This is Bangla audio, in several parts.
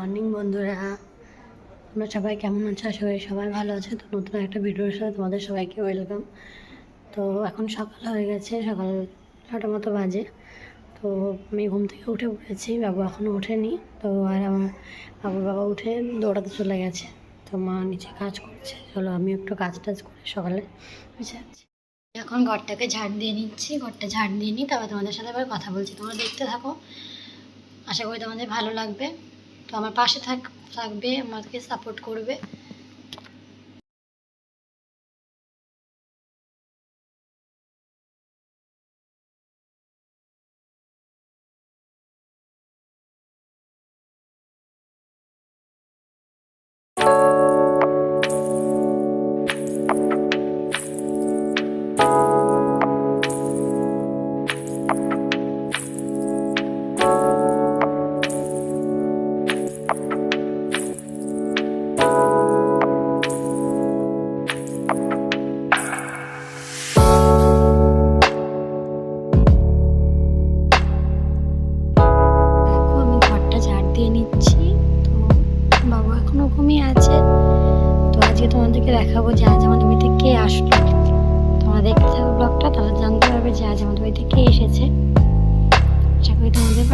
মর্নিং বন্ধুরা। তোমরা সবাই কেমন আছো? আশা করি সবাই ভালো আছে। তো নতুন একটা ভিডিওর সাথে তোমাদের সবাইকে ওয়েলকাম তো এখন সকাল হয়ে গেছে, সকাল ছটা মতো বাজে। তো আমি ঘুম থেকে উঠে পড়েছি, বাবু এখনও ওঠেনি। তো আর আমার বাবুর বাবা উঠে দৌড়াতে চলে গেছে। তো মা নিচে কাজ করছে, চলো আমি একটু কাজ টাজ করে সকালে। বসে আছি এখন ঘরটাকে ঝাড় দিয়ে নিচ্ছি, ঘরটা ঝাড় দিয়ে নিই তারপর তোমাদের সাথে আবার কথা বলছি। তোমরা দেখতে থাকো। আশা করি তোমাদের ভালো লাগবে। তো আমার পাশে থাক থাকবে আমাকে সাপোর্ট করবে। নিচ্ছি তো বাবু এখনও ঘুমিয়ে আছে। তো আজকে তোমাদেরকে দেখাবো যে আজ আমাদের বাড়িতে কে আসলো। তোমরা দেখতে থাকো ব্লগটা, তাহলে জানতে পারবে যে আজ আমাদের বাড়িতে কে এসেছে। আশা করি তোমাদের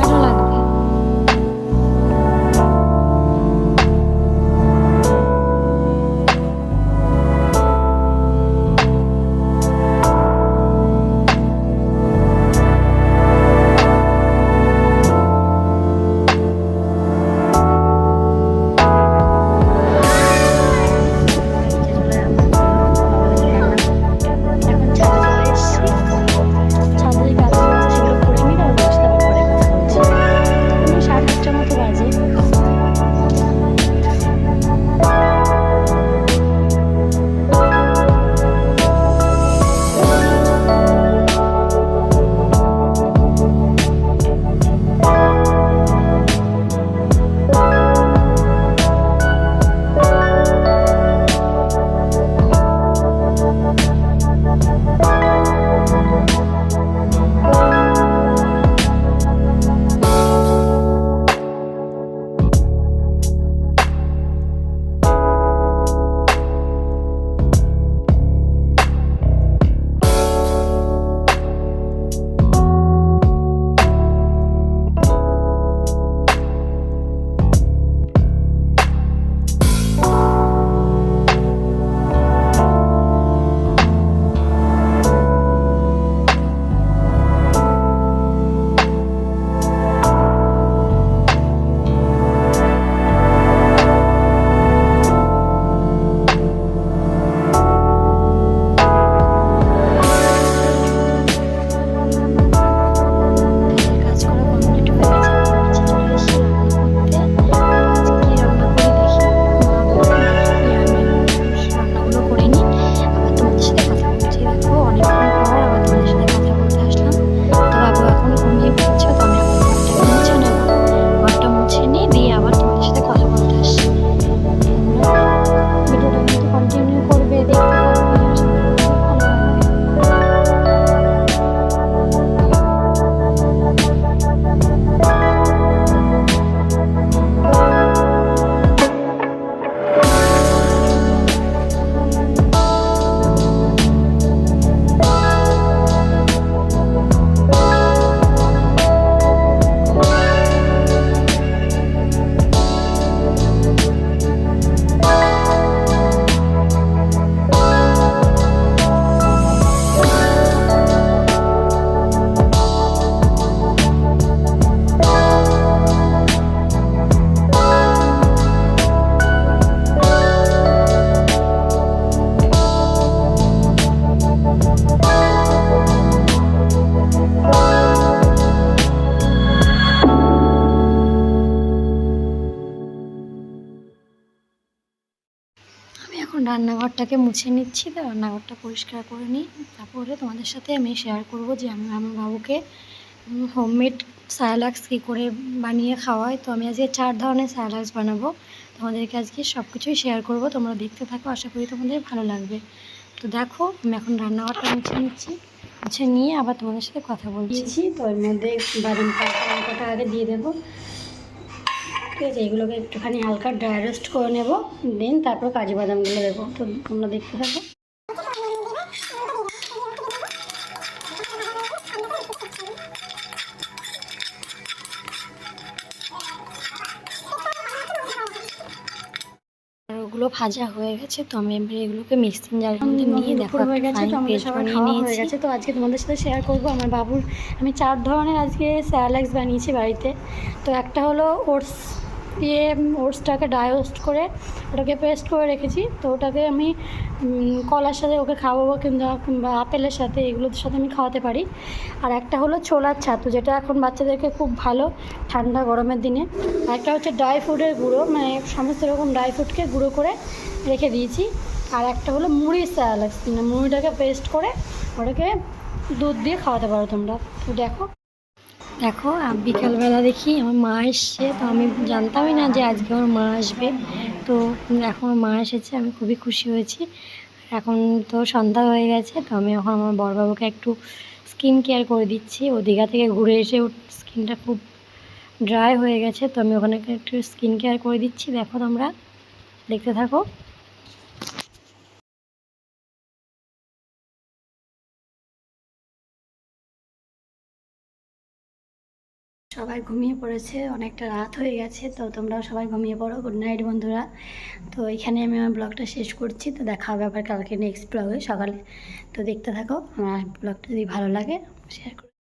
রান্নাঘরটাকে মুছে নিচ্ছি, তো রান্নাঘরটা পরিষ্কার করে নিই। তারপরে তোমাদের সাথে আমি শেয়ার করব যে আমি আমার বাবুকে হোমমেড স্যালাক্স কী করে বানিয়ে খাওয়াই। তো আমি আজকে চার ধরনের স্যালাক্স বানাবো। তোমাদেরকে আজকে সব কিছুই শেয়ার করব। তোমরা দেখতে থাকো, আশা করি তোমাদের ভালো লাগবে। তো দেখো, আমি এখন রান্নাঘরটা মুছে নিচ্ছি। মুছে নিয়ে আবার তোমাদের সাথে কথা বলছি। তো এর মধ্যে বাদাম আগে দিয়ে দেবো। ঠিক আছে এগুলোকে একটুখানি হালকা ড্রাই রোস্ট করে নেব দেন তারপর কাজু বাদামগুলো দেবো। তো তোমরা দেখতে থাকো। আর ওগুলো ভাজা হয়ে গেছে তো আমি এবার এগুলোকে মিক্সিং জারের মধ্যে নিয়ে দেখো হয়ে গেছে তো আমাদের সবার খাওয়া হয়ে গেছে তো আজকে তোমাদের সাথে শেয়ার করব। আমার বাবুর আমি চার ধরনের আজকে স্যালাক্স বানিয়েছি বাড়িতে। তো একটা হলো ওটস দিয়ে ওটসটাকে ডাইরোস্ট করে ওটাকে পেস্ট করে রেখেছি। তো ওটাকে আমি কলার সাথে ওকে খাওয়াবো কিংবা কিংবা আপেলের সাথে এগুলোর সাথে আমি খাওয়াতে পারি। আর একটা হলো ছোলার ছাতু, যেটা এখন বাচ্চাদেরকে খুব ভালো ঠান্ডা গরমের দিনে। আর একটা হচ্ছে ড্রাই ফ্রুটের গুঁড়ো মানে সমস্ত রকম ড্রাই ফ্রুটকে গুঁড়ো করে রেখে দিয়েছি। আর একটা হলো মুড়ি স্যালাক্স মানে মুড়িটাকে পেস্ট করে ওটাকে দুধ দিয়ে খাওয়াতে পারো তোমরা। দেখো। দেখো বিকালবেলা দেখি আমার মা এসছে। তো আমি জানতামই না যে আজকে আমার মা আসবে। তো এখন মা এসেছে, আমি খুবই খুশি হয়েছি। এখন তো সন্ধ্যা হয়ে গেছে, তো আমি এখন আমার বড়বাবুকে একটু স্কিন কেয়ার করে দিচ্ছি। ও দীঘা থেকে ঘুরে এসে স্কিনটা খুব ড্রাই হয়ে গেছে, তো আমি ওখানে একটু স্কিন কেয়ার করে দিচ্ছি। দেখো তোমরা, দেখতে থাকো। সবাই ঘুমিয়ে পড়েছে, অনেকটা রাত হয়ে গেছে, তো তোমরাও সবাই ঘুমিয়ে পড়ো। গুড নাইট বন্ধুরা। তো এখানে আমি আমার ব্লগটা শেষ করছি, তো দেখা হবে আবার কালকে নেক্সট ব্লগে সকালে। তো দেখতে থাকো, আমার ব্লগটা যদি ভালো লাগে শেয়ার